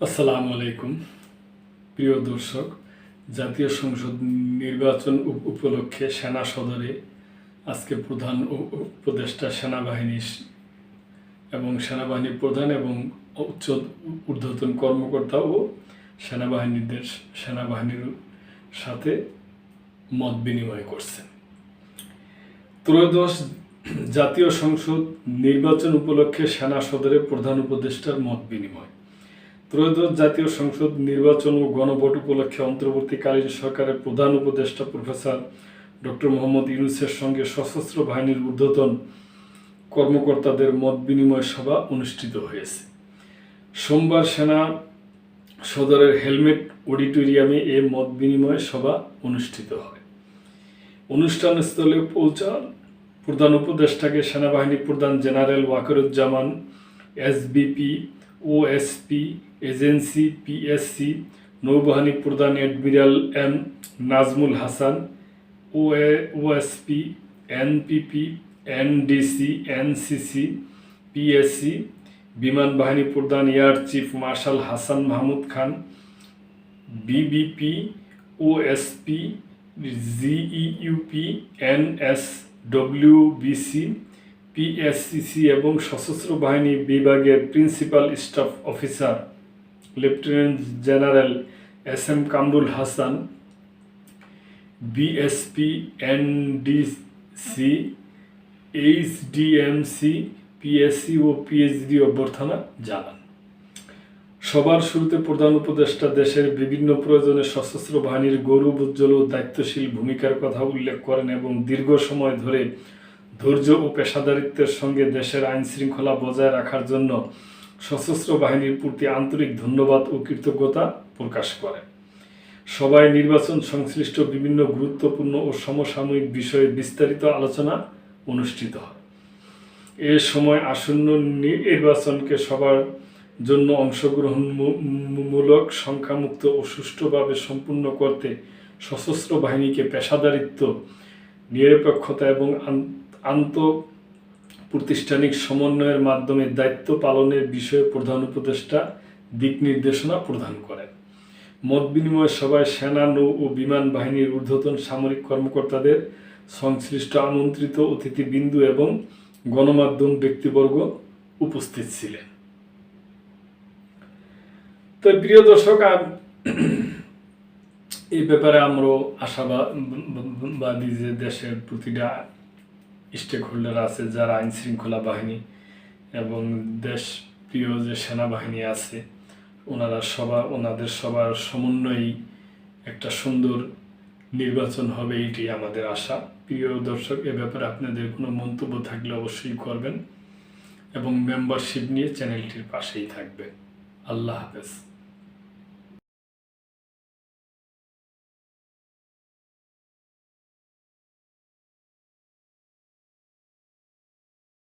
আসসালামু আলাইকুম, প্রিয় দর্শক, জাতীয় সংসদ নির্বাচন উপ- উপলক্ষে সেনা সদরে আজকে প্রধান উপদেষ্টা সেনাবাহিনী এবং সেনাবাহিনীর প্রধান এবং উচ্চ ঊর্ধ্বতন কর্মকর্তা ও সেনাবাহিনীদের সেনাবাহিনীর সাথে মত বিনিময় করছেন। ত্রয়োদশ জাতীয় সংসদ নির্বাচন উপলক্ষে সেনা সদরে প্রধান উপদেষ্টার মত বিনিময়। ত্রয়োদশ জাতীয় সংসদ নির্বাচন ও গণভোট উপলক্ষে অন্তর্বর্তীকালীন সরকারের প্রধান উপদেষ্টা প্রফেসর ডক্টর মোহাম্মদ ইউনুসের সঙ্গে সশস্ত্র বাহিনীর ঊর্ধ্বতন কর্মকর্তাদের মত বিনিময় সভা অনুষ্ঠিত হয়েছে। সোমবার সেনা সদরের হেলমেট অডিটোরিয়ামে এ মত বিনিময় সভা অনুষ্ঠিত হয়। অনুষ্ঠানস্থলে পৌঁছান প্রধান উপদেষ্টাকে সেনাবাহিনী প্রধান জেনারেল ওয়াকরুজ্জামান, এসবিপি, ওএসপি এজেন্সি পিএসসি নৌবাহিনী প্রধান admiral M Nazmul Hasan OA OSP NPP NDC NCC PSC বিমান বাহিনী প্রধান air chief marshal Hasan Mahmud Khan BBP OSP GUP NS WBC PSCC এবং সশস্ত্র বাহিনী বিভাগের principal staff officer. Lieutenant general S M Kamrul Hasan BSP NDC HDMC PSC ও PhD অভ্যর্থনা জানান। সবার শুরুতে প্রধান উপদেষ্টা দেশের বিভিন্ন প্রয়োজনে সশস্ত্র বাহিনীর গৌরব, উজ্জ্বল ও দায়িত্বশীল ভূমিকার কথা উল্লেখ করেন এবং দীর্ঘ সময় ধরে ধৈর্য ও পেশাদারিত্বের সঙ্গে দেশের আইন শৃঙ্খলা বজায় রাখার জন্য সশস্ত্র বাহিনীর প্রতি আন্তরিক ধন্যবাদ ও কৃতজ্ঞতা প্রকাশ করেন সবাই নির্বাচন সংশ্লিষ্ট বিভিন্ন গুরুত্বপূর্ণ ও সমসাময়িক বিষয়ে বিস্তারিত আলোচনা অনুষ্ঠিত হয়। এ সময় আসন্ন নির্বাচনকে সবার জন্য অংশগ্রহণমূলক, সংখ্যামুক্ত ও সুষ্ঠুভাবে সম্পূর্ণ করতে সশস্ত্র বাহিনীকে পেশাদারিত্ব, নিরপেক্ষতা এবং আন- আন্ত প্রাতিষ্ঠানিক সমন্বয়ের মাধ্যমে দায়িত্ব পালনের বিষয়ে প্রধান উপদেষ্টা দিক নির্দেশনা প্রদান করেন। মত বিনিময় সভায় সেনা, নৌ ও বিমান বাহিনীর ঊর্ধ্বতন সামরিক কর্মকর্তাদের সংশ্লিষ্ট আমন্ত্রিত অতিথিবৃন্দু এবং গণমাধ্যম ব্যক্তিবর্গ উপস্থিত ছিলেন। তো প্রিয় দর্শক এই ব্যাপারে আমরাও আশাবাদী যে দেশের প্রতিটা স্টেক হোল্ডার আছে, যারা আইন শৃঙ্খলা বাহিনী এবং দেশ প্রিয় যে সেনাবাহিনী আছে, ওনারা সবার ওনাদের সবার সমন্বয়েই একটা সুন্দর নির্বাচন হবে এইটি আমাদের আশা। প্রিয় দর্শক, এ ব্যাপারে আপনাদের কোনো মন্তব্য থাকলে অবশ্যই করবেন এবং মেম্বারশিপ নিয়ে চ্যানেলটির পাশেই থাকবে আল্লাহ হাফেজ।